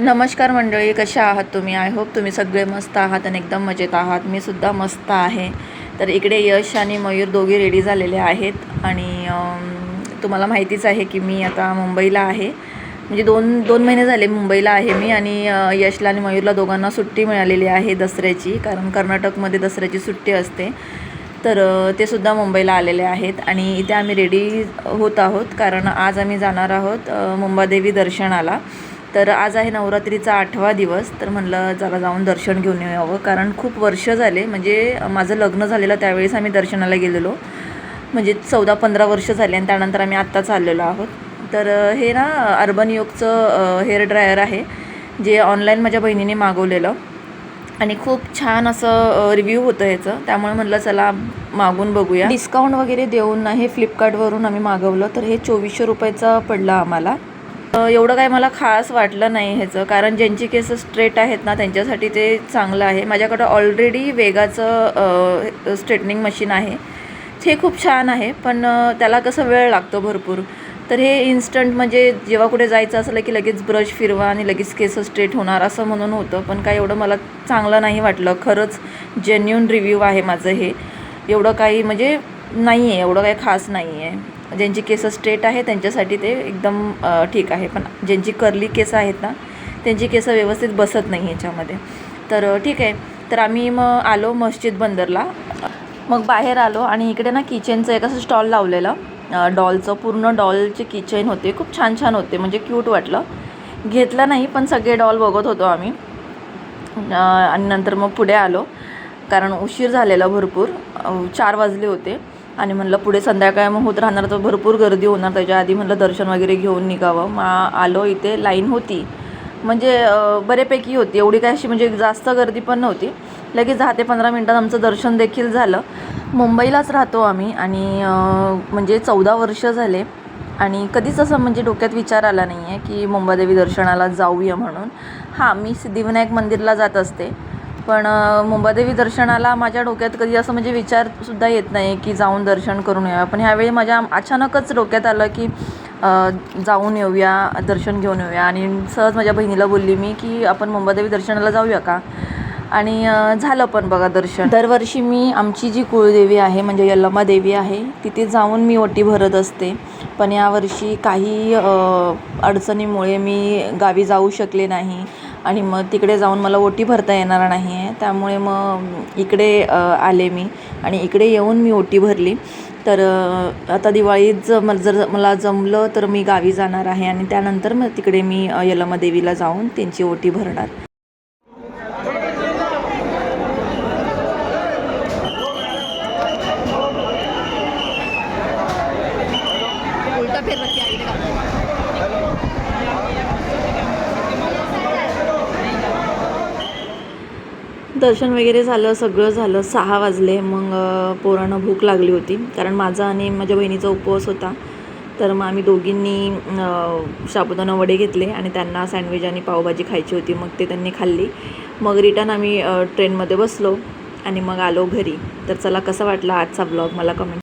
नमस्कार मंडळी कशा आहात तुम्ही? आय होप तुम्ही सगळे मस्त आहात आणि एकदम मजेत आहात. मी सुद्धा मस्त आहे. तर इकडे यश आणि मयूर दोघे रेडी झालेले आहेत आणि तुम्हाला माहितीच आहे की मी आता मुंबईला आहे. म्हणजे दोन दोन महिने झाले मुंबईला आहे मी आणि यशला आणि मयूरला दोघांना सुट्टी मिळालेली आहे दसऱ्याची कारण कर्नाटकमध्ये दसऱ्याची सुट्टी असते. तर ते सुद्धा मुंबईला आलेले आहेत आणि इथे आम्ही रेडी होत आहोत कारण आज आम्ही जाणार आहोत मुंबादेवी दर्शनाला. तर आज आहे नवरात्रीचा आठवा दिवस तर म्हणलं जरा जाऊन दर्शन घेऊन यावं. कारण खूप वर्ष झाले म्हणजे माझं लग्न झालेलं त्यावेळेस आम्ही दर्शनाला गेलेलो. म्हणजे चौदा पंधरा वर्ष झाले आणि त्यानंतर आम्ही आत्ताच आलेलो आहोत. तर हे ना अर्बन योगचं हेअर ड्रायर आहे जे ऑनलाईन माझ्या बहिणीने मागवलेलं. आणि खूप छान असं रिव्ह्यू होतं ह्याचं. त्यामुळे म्हटलं चला मागून बघूया. डिस्काउंट वगैरे देऊन हे फ्लिपकार्टवरून आम्ही मागवलं तर हे चोवीसशे रुपयाचं पडलं आम्हाला. एवढं काय मला खास वाटलं नाही ह्याचं. कारण ज्यांची केस स्ट्रेट आहेत ना त्यांच्यासाठी ते चांगलं आहे. माझ्याकडं ऑलरेडी वेगाचं स्ट्रेटनिंग मशीन आहे. ते खूप छान आहे पण त्याला कसं वेळ लागतो भरपूर. तर हे इन्स्टंट म्हणजे जेव्हा कुठे जायचं असलं की लगेच ब्रश फिरवा आणि लगेच केस स्ट्रेट होणार असं म्हणून होतं. पण काय एवढं मला चांगलं नाही वाटलं. खरंच जेन्युन रिव्ह्यू आहे माझं हे. एवढं काही म्हणजे नाही आहे एवढं काही खास नाही आहे ज्यांची केस स्ट्रेट आहे त्यांच्यासाठी ते एकदम ठीक आहे. पण ज्यांची कर्ली केस आहेत ना त्यांची केसं व्यवस्थित बसत नाही याच्यामध्ये. तर ठीक आहे. तर आम्ही मग आलो मस्जिद बंदरला. मग बाहेर आलो आणि इकडे ना किचनचं एक असं स्टॉल लावलेलं. डॉलचं पूर्ण डॉलचे किचन होते. खूप छान छान होते. म्हणजे क्यूट वाटलं. घेतलं नाही पण सगळे डॉल बघत होतो आम्ही. आणि नंतर मग पुढे आलो. कारण उशीर झालेला भरपूर. चार वाजले होते. आणि म्हणलं पुढे संध्याकाळ मग होत राहणार तर भरपूर गर्दी होणार. त्याच्या आधी म्हणलं दर्शन वगैरे घेऊन निघावं. मग आलो इथे लाईन होती. म्हणजे बऱ्यापैकी होती. एवढी काय अशी म्हणजे जास्त गर्दी पण नव्हती. लगेच दहा ते पंधरा मिनटात आमचं दर्शन देखील झालं. मुंबईलाच राहतो आम्ही आणि म्हणजे चौदा वर्ष झाले. आणि कधीच असं म्हणजे डोक्यात विचार आला नाही आहे की मुंबादेवी दर्शनाला जाऊया म्हणून. हां मी सिद्धिविनायक मंदिरला जात असते. पण मुंबादेवी दर्शनाला माझ्या डोक्यात कधी असं म्हणजे विचारसुद्धा येत नाही की जाऊन दर्शन करून येऊया पण ह्यावेळी माझ्या अचानकच डोक्यात आलं की जाऊन येऊया दर्शन घेऊन येऊया. आणि सहज माझ्या बहिणीला बोलली मी की आपण मुंबादेवी दर्शनाला जाऊया का? आणि झालं पण बघा दर्शन. दरवर्षी मी आमची जी कुळदेवी आहे म्हणजे यल्लमा देवी आहे तिथे जाऊन मी ओटी भरत असते. पण यावर्षी काही अडचणीमुळे मी गावी जाऊ शकले नाही. आणि मग तिकडे जाऊन मला ओटी भरता येणार नाही आहे. त्यामुळे मग इकडे आले मी आणि इकडे येऊन मी ओटी भरली. तर आता दिवाळीत ज मला जर मला जमलं तर मी गावी जाणार आहे आणि त्यानंतर मग तिकडे मी यलमा देवीला जाऊन त्यांची ओटी भरणार. उलटा फिर रख के आगे का दर्शन वगैरे झालं सगळं झालं सहा वाजले. मग पोरांना भूक लागली होती. कारण माझा आणि माझ्या बहिणीचा उपवास होता. तर मग आम्ही दोघींनी साबुदाणा वडे घेतले आणि त्यांना सँडविच आणि पावभाजी खायची होती. मग ते त्यांनी खाल्ली. मग रिटर्न आम्ही ट्रेनमध्ये बसलो आणि मग आलो घरी. तर चला कसा वाटला आजचा ब्लॉग? मला कमेंट